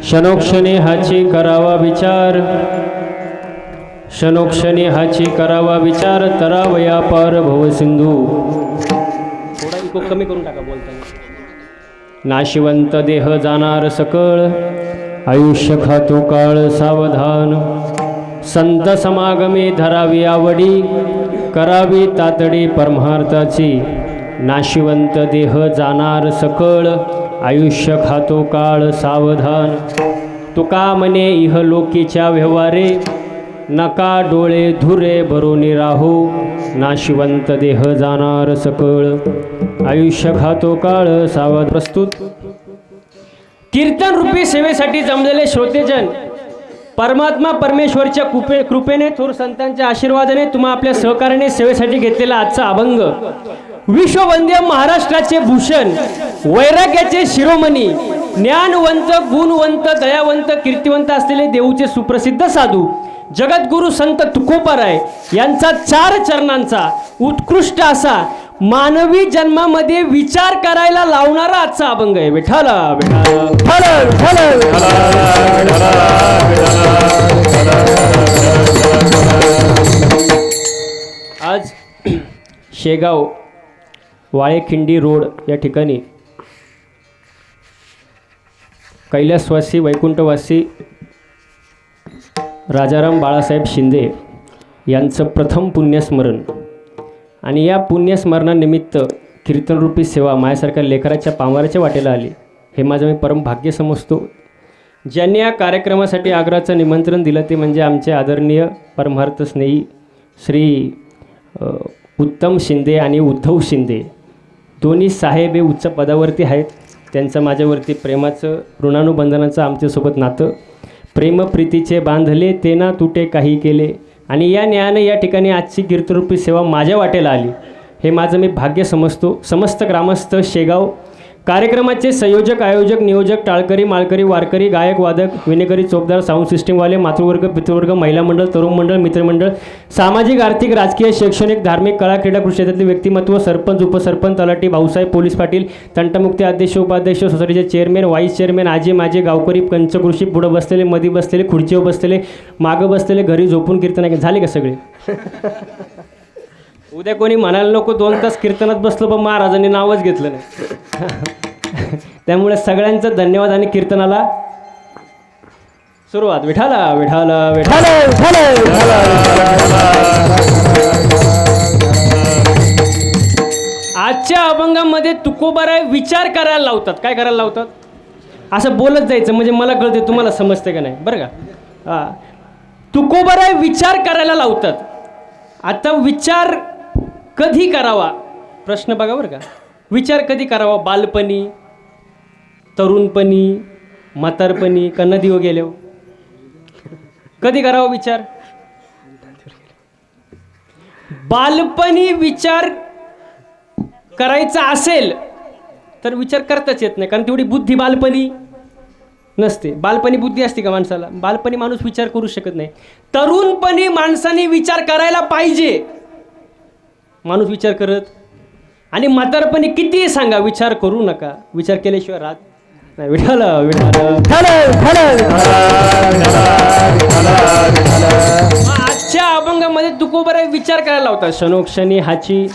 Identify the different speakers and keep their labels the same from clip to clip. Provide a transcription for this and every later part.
Speaker 1: क्षणोक्षणी हाची करावा विचार. क्षणोक्षणी हाची करावा विचार तरावया पार भवसिंधू थोडा इको कमी करून टाका बोलताना. नाशिवंत देह जाणार सकळ आयुष्य खातो काळ सावधान. संत समागमे धरावी आवडी करावी तातडी परमार्थाची. नाशिवंत देह जाणार सकळ आयुष्य खातो काळ सावधान. तुका म्हणे इह लोकीच्या व्यवहारे. नका डोळे धुरे भरून राहू. नाशिवंत देह जाणार सकळ. आयुष्य खातो काळ सावध. प्रस्तुत. कीर्तन रूपी सेवेसाठी जमलेले श्रोतेजन परमात्मा परमेश्वरच्या कृपे कृपेने थोर संतांच्या आशीर्वादाने तुम्हा आपल्या सहकार्याने सेवेसाठी घेतलेला आजचा अभंग. विश्ववंद्य महाराष्ट्राचे भूषण वैराग्याचे शिरोमणी ज्ञानवंत गुणवंत दयावंत कीर्तिवंत असलेले देऊचे सुप्रसिद्ध साधू जगद्गुरु संत तुकोबाराय यांचा चार चरणांचा उत्कृष्ट असा मानवी जन्मामध्ये विचार करायला लावणारा आजचा अभंग आहे. विठाला विठाला आज शेगाव वाळेखिंडी रोड या ठिकाणी. कैलासवासी वैकुंठवासी राजाराम बाळासाहेब शिंदे यांचं प्रथम पुण्यस्मरण. आणि या पुण्यस्मरणानिमित्त कीर्तनरूपी सेवा माझ्यासारख्या लेकराच्या पामराच्या वाटेला आली. हे माझं मी परम भाग्य समजतो. ज्यांनी या कार्यक्रमासाठी आग्रहाचं निमंत्रण दिलं ते म्हणजे आमचे आदरणीय परमार्थ स्नेही श्री उत्तम शिंदे आणि उद्धव शिंदे. दोन्ही साहेब हे उच्च पदावरती आहेत. त्यांचं माझ्यावरती प्रेमाचं ऋणानुबंधनाचं आमच्यासोबत नातं. प्रेमप्रीतीचे बांधले ते ना तुटे काही केले. आणि या न्यायानं या ठिकाणी आजची कीर्तरूपी सेवा माझ्या वाटेला आली. हे माझं मी भाग्य समजतो. समस्त ग्रामस्थ शेगाव कार्यक्रमाचे संयोजक आयोजक नियोजक टाळकरी माळकरी वारकरी गायक वादक विनेकरी चोपदार साऊंड सिस्टीमवाले मातृवर्ग पितृवर्ग महिला मंडळ तरुण मंडळ मित्रमंडळ सामाजिक आर्थिक राजकीय शैक्षणिक धार्मिक कला क्रीडा कृषी क्षेत्रातले व्यक्तिमत्व सरपंच उपसरपंच तलाठी भाऊसाहेब पोलीस पाटील तंटमुक्ती अध्यक्ष उपाध्यक्ष सोसायटीचे चेअरमॅन व्हाईस चेअरमॅन आजी माझे गावकरी पंचकृषी पुढं बसलेले मधी बसलेले खुर्चीवर बसलेले मागं बसलेले घरी झोपून कीर्तन झाले का सगळे? उद्या कोणी म्हणायला नको दोन तास कीर्तनात बसलो पण महाराजांनी नावच घेतलं नाही. त्यामुळे सगळ्यांचं धन्यवाद आणि कीर्तनाला सुरुवात. विठाला विठाला विठाला. आजच्या अभंगामध्ये तुकोबाराय विचार करायला लावतात. काय करायला लावतात? असं बोलत जायचं म्हणजे मला कळते तुम्हाला समजते का नाही? बरं का? हां. तुकोबाराय विचार करायला लावतात. आता विचार कधी करावा? प्रश्न बघा बरं का. विचार कधी करावा? बालपणी तरुणपणी म्हातारपणी का नदीवर गेल्यावर? कधी करावा विचार? बालपणी विचार करायचा असेल तर विचार करताच येत नाही कारण तेवढी बुद्धी बालपणी नसते. बालपणी बुद्धी असते का माणसाला? बालपणी माणूस विचार करू शकत नाही. तरुणपणी माणसाने विचार करायला पाहिजे. माणूस विचार करत. आणि म्हातारपणी किती सांगा विचार करू नका. विचार केल्याशिवाय राहत नाही. विठाल विठाल आजच्या अभंगामध्ये तुकोबर विचार करायला लावतात क्षणोक्षणी हाची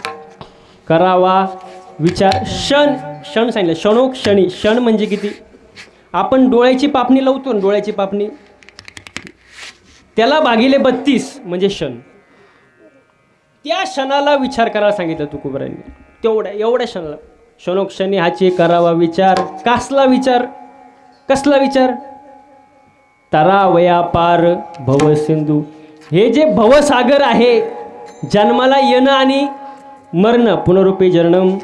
Speaker 1: करावा विचार क्षण क्षण सांगितलं. क्षणोक्षणी क्षण म्हणजे किती? आपण डोळ्याची पापणी लावतो ना डोळ्याची पापणी. त्याला भागिले बत्तीस म्हणजे क्षण. त्या क्षणाला विचार करायला सांगितलं तुकोबरांनी तेवढ्या एवढ्या क्षणाला. क्षणोक्षणी हाची करावा विचार कसला विचार? कसला विचार? तरावया पार भवसिंधू हे जे भवसागर आहे जन्माला येणं आणि मरणं पुनरुपी जरणम.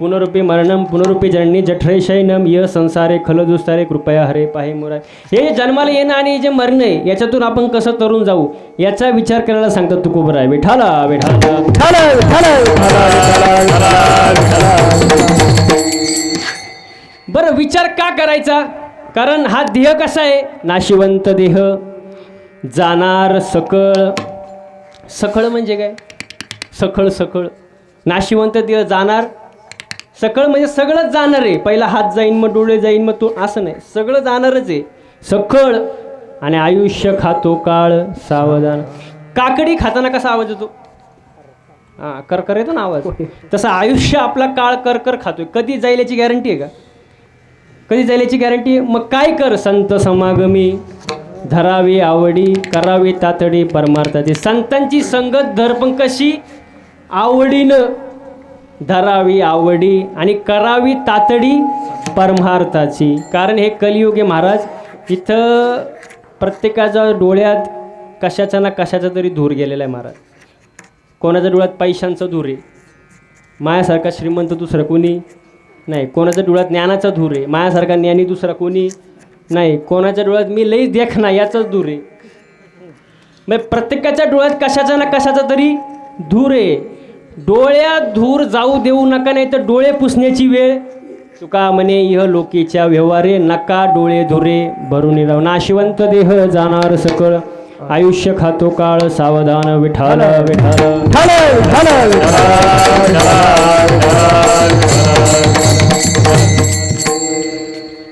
Speaker 1: पुनरुपी मरणम पुनरुपी जननी जठरेशैनम य संसारे खलदुस्तारे कृपया हरे पाहे मुराय. हे जन्माला येणं आणि जे मरणं आहे याच्यातून आपण कसं तरुण जाऊ? याचा विचार करायला सांगतात तुकोबर आहे विठाला विठाला बरं विचार का करायचा? कारण हा देह कसा आहे? नाशिवंत देह. जाणार सकळ. सकळ म्हणजे काय? सखळ सखळ नाशिवंत देह जाणार सकळ म्हणजे सगळंच जाणार आहे. पहिला हात जाईन मग डोळे जाईन मग तो असं नाही. सगळं जाणारच आहे. सकळ आणि आयुष्य खातो काळ सावधान. काकडी खाताना कसा आवाज येतो? हां करकर येतो ना आवाज? तसं आयुष्य आपला काळ करकर खातोय. कधी जाईल याची गॅरंटी आहे का? कधी जाईल याची गॅरंटी? मग काय कर संत समागमी? धरावी आवडी करावी तातडी परमार्थाची. संतांची संगत धर पण कशी? आवडीनं. धरावी आवडी आणि करावी तातडी परमार्थाची. कारण हे कलियुग आहे महाराज. इथं प्रत्येकाच्या डोळ्यात कशाचा ना कशाचा तरी धूर गेलेला आहे महाराज. कोणाच्या डोळ्यात पैशांचा धूर आहे? मायासारखा श्रीमंत दुसरं कोणी? नाही. कोणाच्या डोळ्यात ज्ञानाचा धूर आहे? मायासारखा ज्ञानी दुसरा कोणी? नाही. कोणाच्या डोळ्यात मी लईच देखना याचाच धूर आहे. मग प्रत्येकाच्या डोळ्यात कशाचा ना कशाचा तरी धूर आहे. डोळ्यात धूर जाऊ देऊ नका नाही तर डोळे पुसण्याची वेळ. तुका म्हणे इह लोकीच्या व्यवहारे नका डोळे धुरे भरून राहू. नाशिवंत देह जाणार सकळ. आयुष्य खातो काळ सावधान विठाल विठाल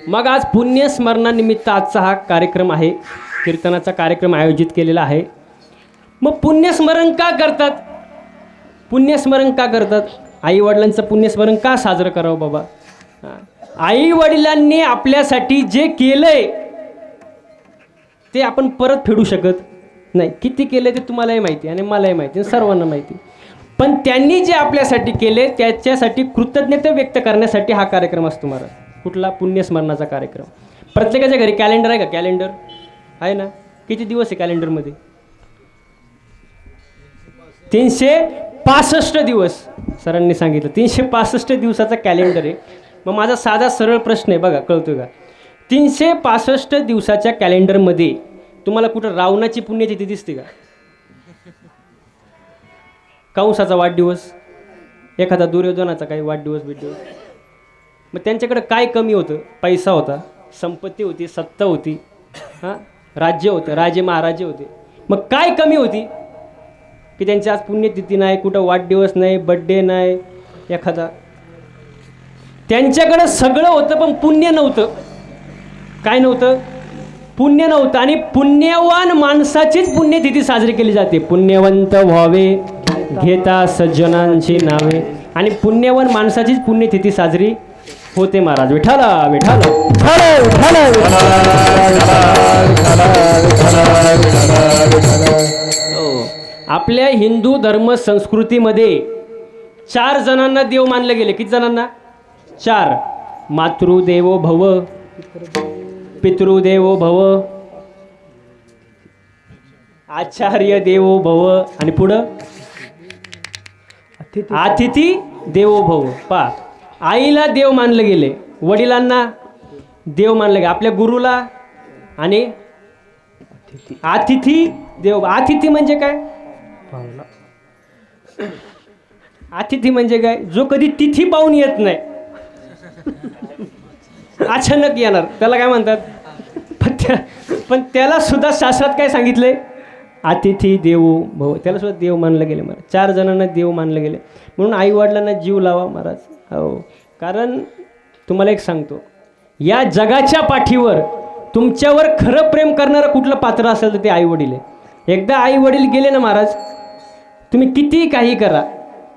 Speaker 1: मग आज पुण्यस्मरणानिमित्त आजचा हा कार्यक्रम आहे. कीर्तनाचा कार्यक्रम आयोजित केलेला आहे. मग पुण्यस्मरण का करतात? पुण्यस्मरण का करतात? आईवडिलांचं पुण्यस्मरण का साजरं करावं बाबा? आईवडिलांनी आपल्यासाठी जे केलंय ते आपण परत फेडू शकत नाही. किती केले ते तुम्हालाही माहिती आणि मलाही माहिती सर्वांना माहिती पण त्यांनी जे आपल्यासाठी केले त्याच्यासाठी कृतज्ञता व्यक्त करण्यासाठी हा कार्यक्रम असतो महाराज. कुठला? पुण्यस्मरणाचा कार्यक्रम. प्रत्येकाच्या घरी कॅलेंडर आहे का? कॅलेंडर आहे ना? किती दिवस आहे कॅलेंडरमध्ये तीनशे पासष्ट दिवस. सरांनी सांगितलं. तीनशे पासष्ट दिवसाचा कॅलेंडर आहे. मग माझा साधा सरळ प्रश्न आहे. बघा कळतोय का? तीनशे पासष्ट दिवसाच्या कॅलेंडरमध्ये तुम्हाला कुठं रावणाची पुण्यतिथी दिसते का? कंसाचा वाढदिवस एखादा दुर्योधनाचा काही वाढदिवस बिडदिवस. मग त्यांच्याकडं काय कमी होतं? पैसा होता संपत्ती होती सत्ता होती हां? राज्य होतं राजे महाराजे होते. मग काय कमी होती? की त्यांची आज पुण्यतिथी नाही कुठं वाढदिवस नाही बड्डे नाही एखादा त्यांच्याकडं सगळं होतं पण पुण्य नव्हतं काय नव्हतं पुण्य नव्हतं आणि पुण्यवान माणसाचीच पुण्यतिथी साजरी केली जाते पुण्यवंत व्हावे घेता सज्जनांची नावे आणि पुण्यवान माणसाचीच पुण्यतिथी साजरी होते महाराज विठाला विठाला विठाला आपल्या हिंदू धर्म संस्कृतीमध्ये चार जणांना देव मानले गेले. किती जणांना? चार. मातृदेवो भव. पितृदेवो भव. आचार्य देवो भव. आणि पुढं? अतिथी देवो भव. पा आईला देव मानलं गेले. वडिलांना देव मानलं गेले. आपल्या गुरुला आणि अतिथी देव. अतिथी म्हणजे काय? अतिथी म्हणजे काय? जो कधी तिथी पाहून येत नाही. अचानक येणार. त्याला काय म्हणतात? पण त्या पण त्याला सुद्धा शास्त्रात काय सांगितलंय? अतिथी देवो भव. त्याला सुद्धा देव मानलं गेले महाराज. चार जणांना देव मानलं गेले म्हणून आई वडिलांना जीव लावा महाराज. हो. कारण तुम्हाला एक सांगतो. या जगाच्या पाठीवर तुमच्यावर खरं प्रेम करणारं कुठलं पात्र असेल तर ते आई वडील आहे. एकदा आई वडील गेले ना महाराज तुम्ही कितीही काही करा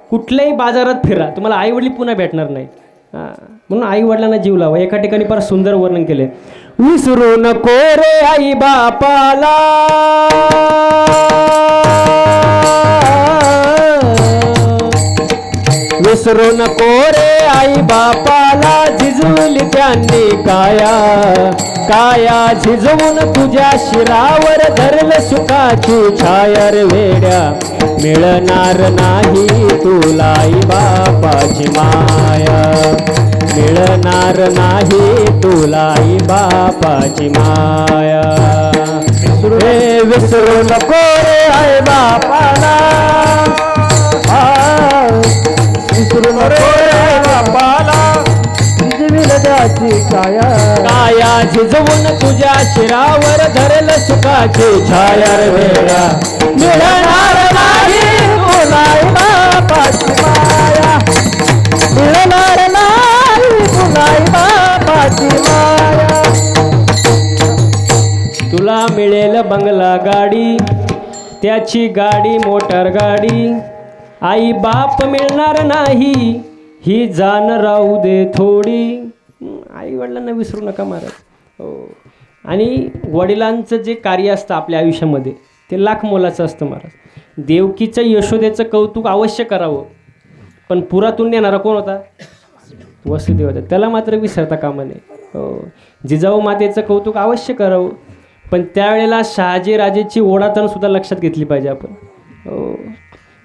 Speaker 1: कुठल्याही बाजारात फिरा तुम्हाला आईवडील पुन्हा भेटणार नाही हां म्हणून आई वडिलांना जीव लावा. एका ठिकाणी फार सुंदर वर्णन केले विसरू नको रे आई बापाला. विसरू नको रे आई बापाला झिजवली त्यांनी काया. काया झिजवून तुझ्या शिरावर धरल सुखाची छाया रे वेड्या. मिळणार नाही तुला आई बापाची माया. मिळणार नाही तुला आई बापाची माया. रे विसरू नको रे आई बापाला. विसरू नको रे आई बापाला. झिजविल त्याची काया काया झिजवून तुझ्या शिरावर धरल सुखाची छाया वेळा मिळणार नाही तुला आई बापाची माया. मिळणार नाही
Speaker 2: नाही बापाची माया.
Speaker 1: तुला मिळेल बंगला गाडी त्याची गाडी मोटर गाडी. आई बाप मिळणार नाही. ही जाण राहू दे थोडी. आई वडिलांना विसरू नका महाराज. हो. आणि वडिलांचं जे कार्य असतं आपल्या आयुष्यामध्ये ते लाख मोलाचं असतं महाराज. देवकीचं यशोदेचं कौतुक अवश्य करावं. पण पुरातून नेणारा कोण होता? वसुदेव होता त्याला मात्र विसरता कामा नये. हो. जिजाऊ मातेचं कौतुक अवश्य करावं. पण त्यावेळेला शहाजी राजेची ओढातण सुद्धा लक्षात घेतली पाहिजे आपण. हो.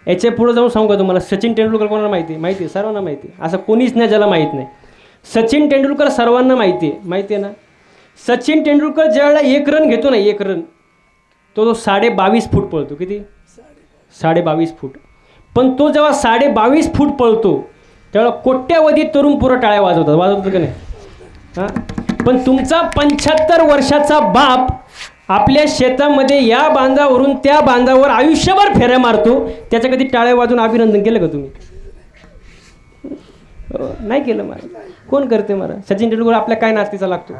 Speaker 1: याच्या पुढं जाऊन सांगू का तुम्हाला? सचिन तेंडुलकर कोणाला माहिती? आहे माहिती आहे सर्वांना माहिती आहे. असं कोणीच नाही ज्याला माहीत नाही. सचिन तेंडुलकर सर्वांना माहिती आहे. माहिती आहे ना? सचिन तेंडुलकर ज्यावेळेला एक रन घेतो ना एक रन तो तो साडे बावीस फूट पळतो. किती? साडे बावीस फूट. पण तो जेव्हा साडे बावीस फूट पळतो त्यावेळेला कोट्यावधी तरुण पुरं टाळ्या वाजवतात. वाजवतात का नाही? हां? पण तुमचा पंच्याहत्तर वर्षाचा बाप आपल्या शेतामध्ये या बांधावरून त्या बांधावर आयुष्यभर फेऱ्या मारतो. त्याच्या कधी टाळ्या वाजून अभिनंदन केलं का तुम्ही? हो, नाही केलं मला कोण करते मला सचिन तेंडुलकर आपल्या काय नातीचा लागतो?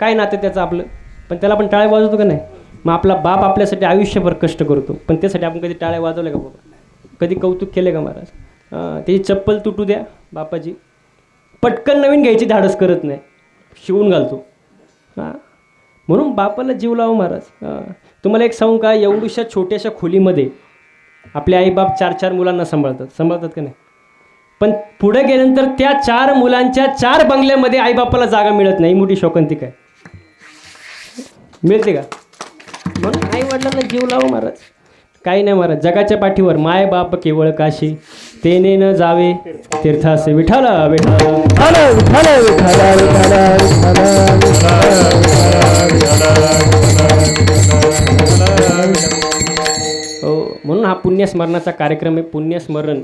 Speaker 1: काय नातं त्याचं आपलं? पण त्याला आपण टाळ्या वाजवतो का नाही? मग आपला बाप आपल्यासाठी आयुष्यभर कष्ट करतो. पण त्यासाठी आपण कधी टाळ्या वाजवल्या का बाबा? कधी कौतुक केले का महाराज? त्याची चप्पल तुटू द्या बापाची पटकन नवीन घ्यायची धाडस करत नाही. शिवून घालतो. हां. म्हणून बापाला जीव लावा महाराज. तुम्हाला एक सांगू का? एवढ्याशा छोट्याशा खोलीमध्ये आपले आईबाप चार चार मुलांना सांभाळतात. सांभाळतात का नाही? पण पुढे गेल्यानंतर त्या चार मुलांच्या चार बंगल्यामध्ये आईबापाला जागा मिळत नाही. मोठी शोकांतिक आहे. मिळते का? म्हणून आई वडिलांना जीव लावा महाराज. काही नाही महाराज. जगाच्या पाठीवर माय बाप केवळ काशी. तेने न जावे तीर्थास विठाला विठाला
Speaker 2: विठ्ठल विठ्ठल विठ्ठल.
Speaker 1: हो म्हणून हा पुण्यस्मरणाचा कार्यक्रम आहे. पुण्यस्मरण.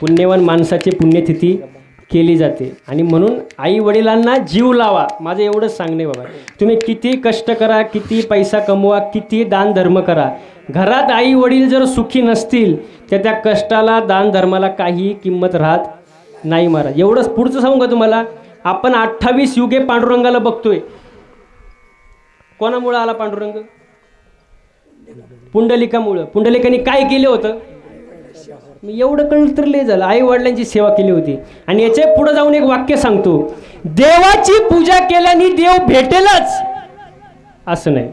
Speaker 1: पुण्यवान माणसाची पुण्यतिथी. केली जाते. आणि म्हणून आई वडिलांना जीव लावा. माझं एवढंच सांगणे बाबा. तुम्ही किती कष्ट करा किती पैसा कमवा किती दान धर्म करा. घरात आई वडील जर सुखी नसतील तर त्या कष्टाला दान धर्माला काही किंमत राहत नाही महाराज. एवढंच पुढचं सांगू का तुम्हाला? आपण अठ्ठावीस युगे पांडुरंगाला बघतोय. कोणामुळं आला पांडुरंग? पुंडलिकामुळं. पुंडलिकाने काय केलं होतं? मी एवढं कळलं तर लय झालं. आई वडिलांची सेवा केली होती. आणि याच्यापुढे जाऊन एक वाक्य सांगतो. देवाची पूजा केल्याने देव भेटेलच. असं नाही.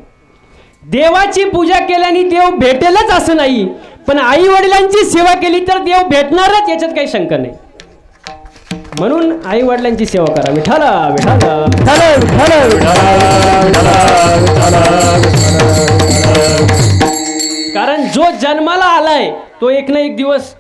Speaker 1: देवाची पूजा केल्याने देव भेटेलच असं नाही. पण आई वडिलांची सेवा केली तर देव भेटणारच याच्यात काही शंका नाही. म्हणून आई वडिलांची सेवा करा. विठाला विठाला
Speaker 2: विठ्ठल.
Speaker 1: कारण जो जन्माला आलाय तो एक ना एक दिवस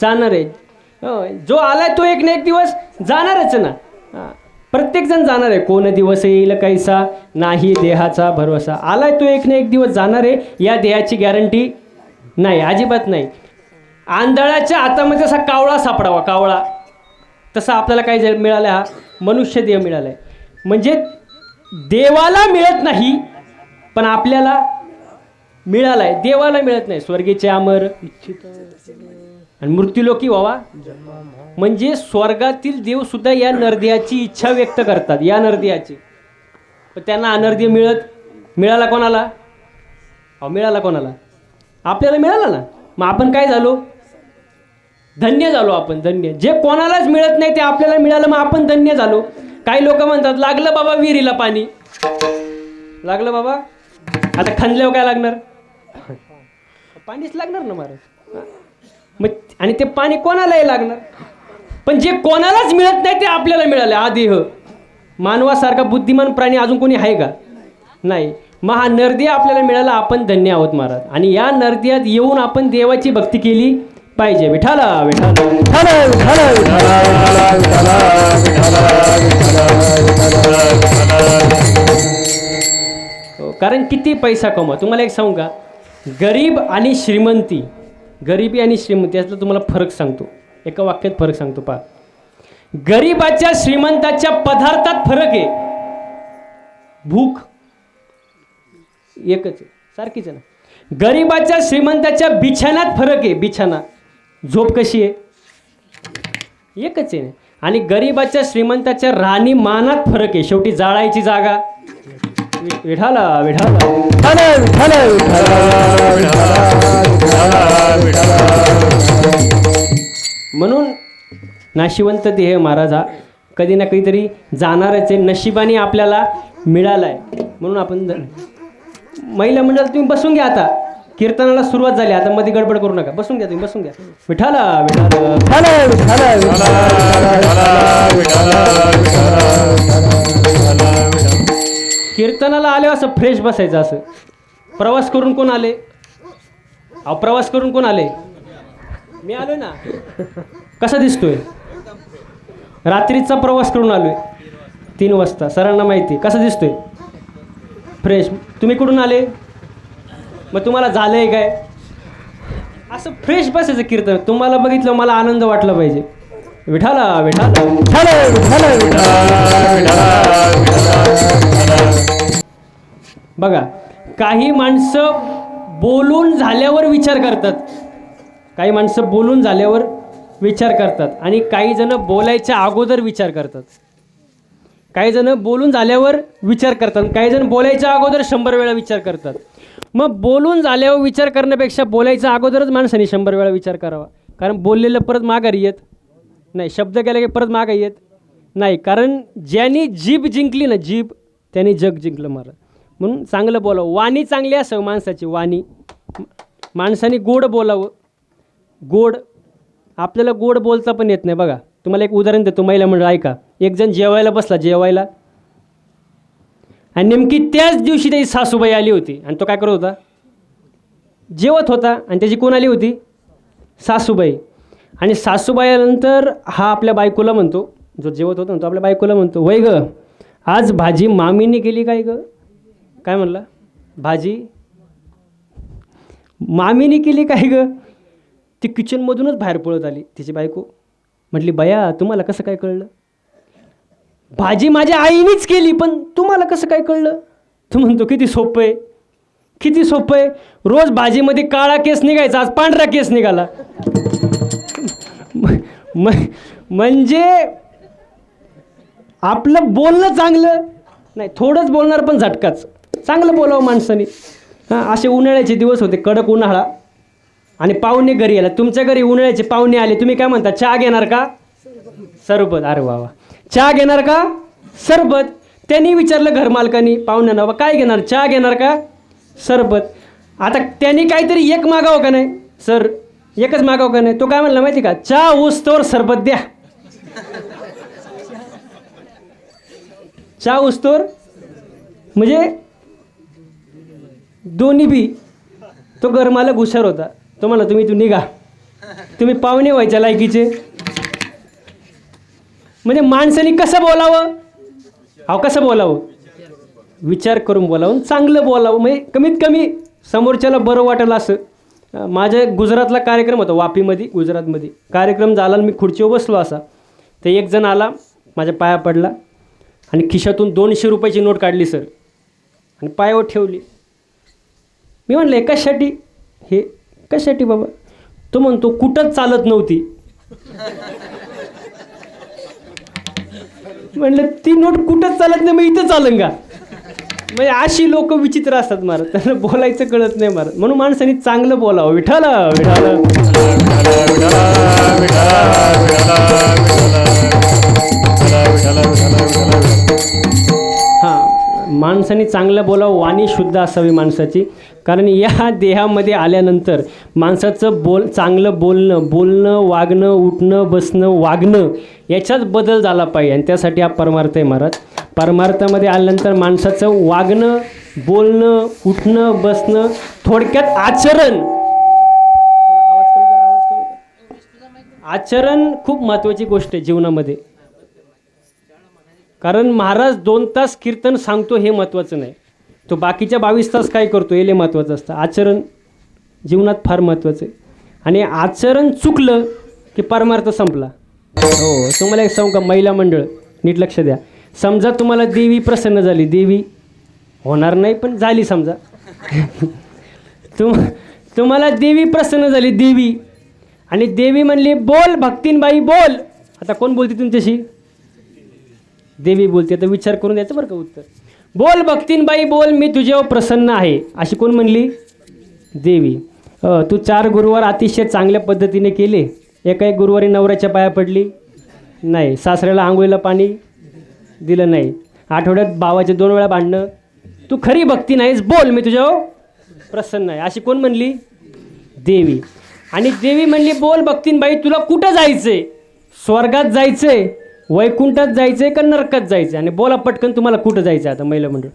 Speaker 1: जाणार. आहे जो आलाय तो एक ना एक दिवस जाणारच ना. हां. प्रत्येकजण जाणार. आहे कोण दिवस येईल कैसा नाही देहाचा भरोसा. आलाय तो एक ना एक दिवस जाणार आहे या देहाची गॅरंटी नाही अजिबात नाही. आंधळाच्या हातामध्ये असा कावळा सापडावा कावळा तसा आपल्याला काय मिळाला मिळालं हा मनुष्य देह मिळाला आहे म्हणजे देवाला मिळत नाही पण आपल्याला मिळालाय देवाला मिळत नाही. स्वर्गीचे अमर. आणि मृत्यूलोकी व्हावा. म्हणजे स्वर्गातील देव सुद्धा या नरदेहाची इच्छा व्यक्त करतात या नरदेहाची. पण त्यांना अनर्देय मिळत मिळाला कोणाला? अहो मिळाला कोणाला? आपल्याला मिळाला ना? मग आपण काय झालो? धन्य झालो आपण धन्य. जे कोणालाच मिळत नाही ते आपल्याला मिळालं मग आपण धन्य झालो. काही लोक म्हणतात लागलं बाबा विहिरीला पाणी. लागलं बाबा? आता खणल्यावर काय लागणार? पाणीच लागणार ना महाराज? मग आणि ते पाणी कोणालाही लागणार? पण जे कोणालाच मिळत नाही ते आपल्याला मिळालं. आदेह मानवासारखा बुद्धिमान प्राणी अजून कोणी आहे का? नाही. मग हा नरदिया आपल्याला मिळाला आपण धन्य आहोत महाराज. आणि या नरदियात येऊन आपण देवाची भक्ती केली पाहिजे. विठाला विठाला हो, कारण किती पैसा कमवा. तुम्हाला एक सांगू का? गरीब आणि श्रीमंती. गरिबी आणि श्रीमंती यातला तुम्हाला फरक सांगतो. एका वाक्यात फरक सांगतो पा गरीबाच्या श्रीमंताच्या पदार्थात फरक आहे. भूक. एकच आहे. सारखीच आहे ना. गरीबाच्या श्रीमंताच्या बिछाण्यात फरक आहे. बिछाना. झोप कशी आहे? एकच आहे. आणि गरिबाच्या श्रीमंताच्या राहणीमानात फरक आहे. शेवटी जाळायची जागा. विठाला विठाला. म्हणून नाशिवंत देह महाराज हा कधी ना कधीतरी जाणारच आहे. नशिबाने आपल्याला मिळाला आहे म्हणून आपण महिला मंडळ तुम्ही बसून घ्या आता. कीर्तनाला सुरुवात झाली. आता मध्ये गडबड करू नका. बसून घ्या तुम्ही बसून घ्या. विठाला विठाला.
Speaker 2: विठ्ठल विठ्ठल
Speaker 1: कीर्तनाला आले असं फ्रेश बसायचं असं. प्रवास करून कोण आले? अहो प्रवास करून कोण आले? मी आलोय ना. कसा दिसतोय? रात्रीचा प्रवास करून आलोय. तीन वाजता. सरांना माहिती. कसा दिसतोय? फ्रेश तुम्ही कुठून आले? मग तुम्हाला झालं आहे काय? असं फ्रेश बसायचं कीर्तन. तुम्हाला बघितलं मला आनंद वाटला पाहिजे. विठाला विठाला.
Speaker 2: विठ्ठल विठ्ठल
Speaker 1: बघा काही माणसं बोलून झाल्यावर विचार करतात. काही माणसं बोलून झाल्यावर विचार करतात आणि काही जण बोलायच्या अगोदर विचार करतात. काही जण बोलून झाल्यावर विचार करतात काही जण बोलायच्या अगोदर शंभर वेळा विचार करतात. मग बोलून झाल्यावर विचार करण्यापेक्षा बोलायच्या अगोदरच माणसाने शंभर वेळा विचार करावा. कारण बोललेलं परत माघारी येत. नाही शब्द गेला की परत मागे येत नाही. कारण ज्यांनी जीभ जिंकली ना जीभ त्यांनी जग जिंकलं महाराज म्हणून चांगलं बोलावं. वाणी चांगली असावं माणसाची वाणी. माणसाने गोड बोलावं. गोड आपल्याला गोड बोलता पण येत नाही. बघा तुम्हाला एक उदाहरण देतो महिला मंडळ ऐका. एक जण जेवायला बसला जेवायला. आणि नेमकी त्याच दिवशी त्याची सासूबाई आली होती. आणि तो काय करत होता? जेवत होता. आणि त्याची कोण आली होती? सासूबाई. आणि सासूबाई आल्यानंतर हा आपल्या बायकोला म्हणतो जो जेवत होता ना तो आपल्या बायकोला म्हणतो वय ग आज भाजी मामीने केली काय ग? काय म्हणला? भाजी मामीने केली काय ग? ती किचनमधूनच बाहेर पळत आली तिची बायको. म्हटली बया तुम्हाला कसं काय कळलं? भाजी माझ्या आईनेच केली पण तुम्हाला कसं काय कळलं? तू म्हणतो किती सोपं आहे किती सोपं आहे. रोज भाजीमध्ये काळा केस निघायचा आज पांढरा केस निघाला. म- म्हणजे आपलं बोलणं चांगलं. नाही थोडंच बोलणार पण झटकाच. चांगलं बोलावं माणसाने. हां असे उन्हाळ्याचे दिवस होते कडक उन्हाळा. आणि पाहुणे घरी आला. तुमच्या घरी उन्हाळ्याचे पाहुणे आले. तुम्ही काय म्हणता चहा घेणार का? सरबत. अरे वा वा. चहा घेणार का? सरबत. त्यांनी विचारलं घरमालकानी पाहुण्यांना बा काय घेणार? चहा घेणार का? सरबत. आता त्यांनी काहीतरी एक मागावं का नाही? सर एकच मागाव का नाही? तो काय म्हणला माहिती का? चहा तोर सरबत द्या. चहा तोर म्हणजे दोन्ही बी. तो गरमालक हुशार होता. तो म्हणला तुम्ही तू निघा. तुम्ही पाहुणे व्हायच्या लायकीचे. म्हणजे माणसाने कसं बोलावं? अहो कसं बोलावं? विचार करून बोलावं चांगलं बोलावं. म्हणजे कमीत कमी समोरच्याला बरं वाटेल असं. माझ्या गुजरातला कार्यक्रम होता वापीमध्ये गुजरातमध्ये. कार्यक्रम झाला आणि मी खुर्चीवर बसलो असा. तर एक जण आला माझ्या पाया पडला आणि खिशातून दोनशे रुपयाची नोट काढली सर. आणि पायावर ठेवली. मी म्हणलं "हे कशासाठी? हे कशासाठी बाबा? तो म्हणतो कुठंच चालत नव्हती. म्हणलं ती नोट कुठंच चालत नाही मग इथं चालन का? म्हणजे अशी लोक विचित्र असतात महाराज त्यांना बोलायचं कळत नाही महाराज म्हणून माणसाने चांगलं बोलावं विठाला विठाला विठाल माणसाने चांगलं बोलावं वाणी शुद्ध असावी माणसाची. कारण या देहामध्ये आल्यानंतर माणसाचं बोल चांगलं बोलणं बोलणं वागणं उठणं बसणं वागणं याच्यात बदल झाला पाहिजे. आणि त्यासाठी हा परमार्थ आहे महाराज. परमार्थामध्ये आल्यानंतर माणसाचं वागणं बोलणं उठणं बसणं थोडक्यात आचरण. आचरण खूप महत्त्वाची गोष्ट आहे जीवनामध्ये. कारण महाराज दोन तास कीर्तन सांगतो हे महत्त्वाचं नाही. तो बाकीच्या बावीस तास काय करतो हे महत्त्वाचं असतं. आचरण जीवनात फार महत्त्वाचं आहे. आणि आचरण चुकलं की परमार्थ संपला. हो तुम्हाला एक सांगू का? महिला मंडळ नीट लक्ष द्या. समजा तुम्हाला देवी प्रसन्न झाली. देवी होणार नाही पण झाली समजा. तुम तुम्हाला देवी प्रसन्न झाली देवी. आणि देवी म्हणली बोल भक्तीनबाई बोल. आता कोण बोलते तुमच्याशी? देवी बोलते तर विचार करून द्यायचं बरं का उत्तर. बोल भक्तीनबाई बोल मी तुझ्यावर प्रसन्न आहे. अशी कोण म्हणली? देवी. तू चार गुरुवार अतिशय चांगल्या पद्धतीने केले. एका एक गुरुवारी नवऱ्याच्या पाया पडली? नाही. सासऱ्याला आंघोळीला पाणी दिलं नाही. आठवड्यात भावाचे दोन वेळा भांडणं. तू खरी भक्ती नाहीस बोल मी तुझ्यावर प्रसन्न आहे. अशी कोण म्हणली? देवी. आणि देवी म्हणली बोल भक्तीनबाई तुला कुठं जायचंय? स्वर्गात जायचंय? वैकुंठात जायचंय का नरकात जायचंय? आणि बोला पटकन तुम्हाला कुठं जायचं आता महिला मंडळ?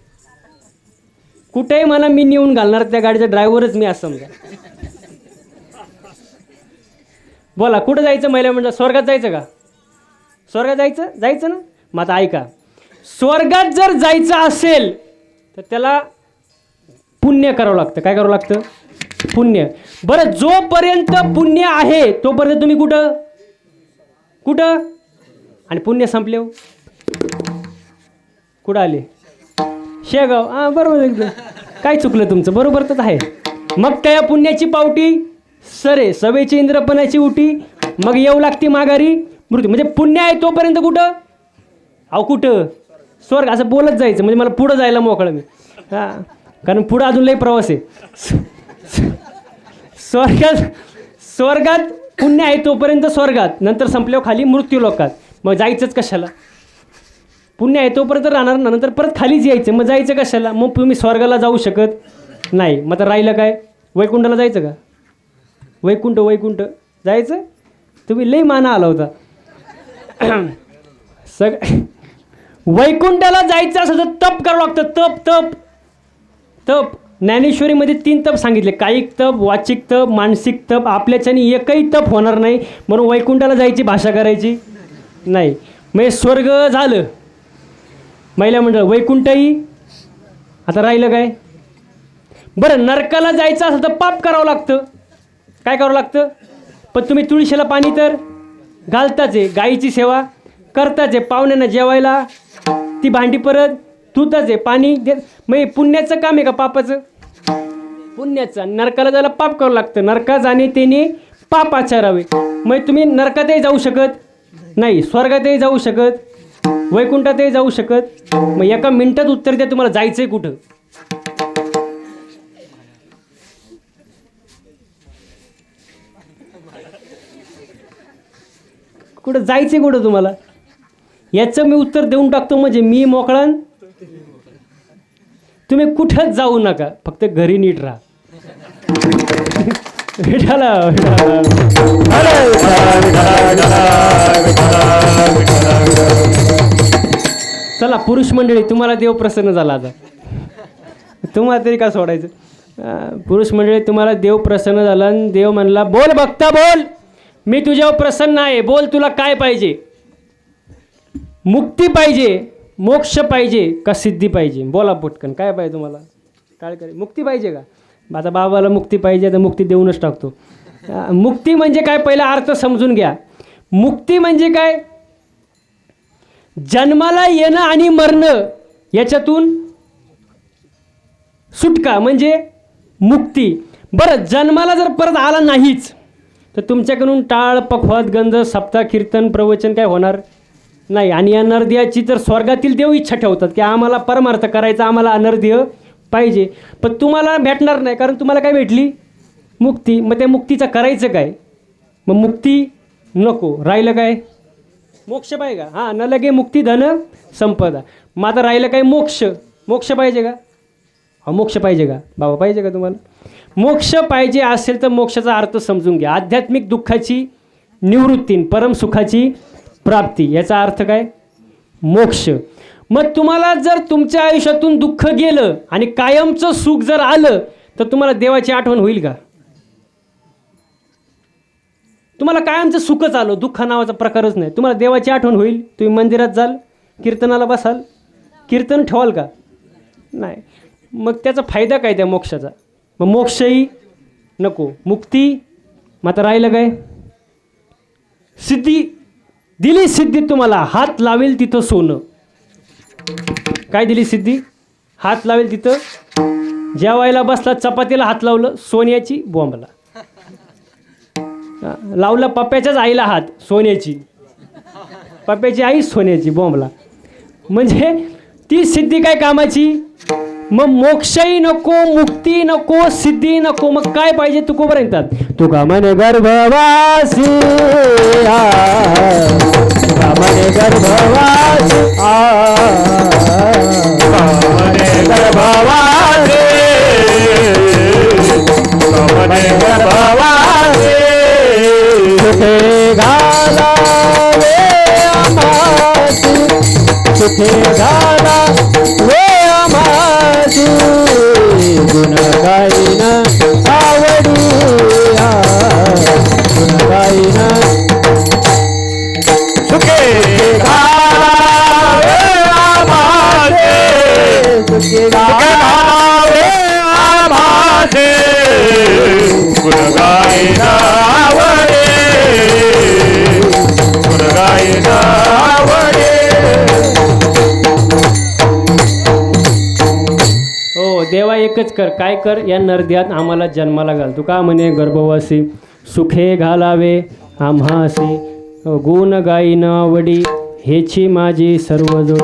Speaker 1: कुठेही मला मी नेऊन घालणार त्या गाडीचा ड्रायव्हरच मी असं समजा. बोला कुठं जायचं महिला मंडळ? स्वर्गात जायचं का? स्वर्गात जायचं? जायचं ना? मग आता ऐका. स्वर्गात जर जायचं असेल तर त्याला पुण्य करावं लागतं. काय करावं लागतं? पुण्य. बरं जोपर्यंत पुण्य आहे तोपर्यंत तुम्ही कुठं? कुठं? आणि पुण्य संपले हो. कुठं आले? शेगाव. हां बरोबर एकदम काय चुकलं तुमचं? बरोबर तर आहे. मग त्या पुण्याची पावटी सरे सवेची इंद्रपणाची उटी मग येऊ लागते माघारी मृत्यू. म्हणजे पुण्य आहे तोपर्यंत कुठं? अहो कुठं? स्वर्ग. असं बोलत जायचं. म्हणजे मला पुढं जायला मोकळं मी. हां. कारण पुढं अजून लई प्रवास आहे. स्वर्गात स्वर्गात पुण्य आहे तोपर्यंत स्वर्गात. नंतर संपल्यावर खाली मृत्यू लोकात. मग जायचंच कशाला? पुण्य आहे तोपर्यंत राहणार ना नंतर परत खालीच यायचं. मग जायचं कशाला? मग तुम्ही स्वर्गाला जाऊ शकत नाही. मग आता राहिलं काय? वैकुंठाला जायचं का? वैकुंठ वैकुंठ. जायचं? तुम्ही लई माना आला होता. सग वैकुंठाला जायचं असेल तर तप करावं लागतं. तप तप. तप. ज्ञानेश्वरीमध्ये तीन तप सांगितले. कायिक तप वाचिक तप मानसिक तप आपल्याच्याने एकही तप होणार नाही. म्हणून वैकुंठाला जायची भाषा करायची. नाही. म्हणजे स्वर्ग झालं. महिला मंडळ वैकुंठही आता राहिलं काय? बरं नरकाला जायचं असेल तर पाप करावं लागतं. काय करावं लागतं? पण तुम्ही तुळशीला पाणी तर घालताच आहे गाईची सेवा करताच आहे पाहुण्यांना जेवायला ती भांडी परत धुताच आहे पाणी दे मग पुण्याचं काम आहे का पापाचं? पुण्याचं. आणि नरकाला जायला पाप करावं लागतं. नरकात जाणे त्याने पाप आचारावे. मग तुम्ही नरकातही जाऊ शकत. नाही स्वर्गातही जाऊ शकत वैकुंठातही जाऊ शकत मग एका मिनिटात उत्तर द्या तुम्हाला जायचंय कुठं. कुठं जायचंय कुठं तुम्हाला? याचं मी उत्तर देऊन टाकतो म्हणजे मी मोकळान तुम्ही कुठंच जाऊ नका फक्त घरी नीट राहा. विठाला चला पुरुष मंडळी तुम्हाला देव प्रसन्न झाला आता. तुम्हाला तरी का सोडायचं? पुरुष मंडळी तुम्हाला देव प्रसन्न झाला आणि देव म्हणला बोल बघता बोल. मी तुझ्यावर प्रसन्न आहे. बोल तुला काय पाहिजे? मुक्ती पाहिजे मोक्ष पाहिजे का सिद्धी पाहिजे? बोला पटकन काय पाहिजे तुम्हाला? काय करे मुक्ती पाहिजे का? माझा बाबाला मुक्ती पाहिजे तर मुक्ती देऊनच टाकतो. मुक्ती म्हणजे काय? पहिला अर्थ समजून घ्या. मुक्ती म्हणजे काय? जन्माला येणं आणि मरणं याच्यातून सुटका म्हणजे मुक्ती. बरं जन्माला जर परत आला नाहीच तर तुमच्याकडून टाळ पखवात गंध सप्ताह कीर्तन प्रवचन काय होणार? नाही. आणि या नरदेहाची तर स्वर्गातील देव इच्छा ठेवतात की आम्हाला परमार्थ करायचा आम्हाला अनर्देह पाहिजे. पण तुम्हाला भेटणार नाही कारण तुम्हाला काय भेटली? मुक्ती. मग त्या मुक्तीचं करायचं काय? मग मुक्ती नको. राहिलं काय? मोक्ष पाहिजे का? हां न लगे मुक्ती धन संपदा. मग आता राहिलं काय? मोक्ष. मोक्ष पाहिजे का? हा मोक्ष पाहिजे का? बाबा पाहिजे का तुम्हाला? मोक्ष पाहिजे असेल तर मोक्षाचा अर्थ समजून घ्या. आध्यात्मिक दुःखाची निवृत्ती परमसुखाची प्राप्ती. याचा अर्थ काय? मोक्ष. मग तुम्हाला जर तुमच्या आयुष्यातून दुःख गेलं आणि कायमचं सुख जर आलं तर तुम्हाला देवाची आठवण होईल का? तुम्हाला कायमचं सुखच आलं दुःख नावाचा प्रकारच नाही. तुम्हाला देवाची आठवण होईल? तुम्ही मंदिरात जाल कीर्तनाला बसाल? कीर्तन ठेवाल का? नाही. मग त्याचा फायदा काय त्या मोक्षाचा? मग मोक्षही नको. मुक्ती मग आता राहिलं काय? सिद्धी. दिली सिद्धी तुम्हाला. हात लावेल तिथं सोनं. काय दिली सिद्धी? हात लावेल तिथं. जेवायला बसला चपातीला हात लावलं सोन्याची बॉम्बला लावला पप्प्याच्याच आईला हात सोन्याची. पप्प्याची आई सोन्याची बॉम्बला म्हणजे ती सिद्धी काय कामाची? मग मोक्षही नको मुक्ती नको सिद्धी नको मग काय पाहिजे तू कोबर येतात तुका म्हणे गर्भवासी आ, गर्भवास म्हणे गर्भवास आ,
Speaker 2: गर्भवास
Speaker 1: सुखे घाला वे सुखे घाला एकच कर. काय कर? या नरद्यात आम्हाला जन्माला घाल. तू का म्हणे गर्भवासी? सुखे घालावे आम्हासी. गुण गायी आवडी. हेची माझी सर्व जोडी.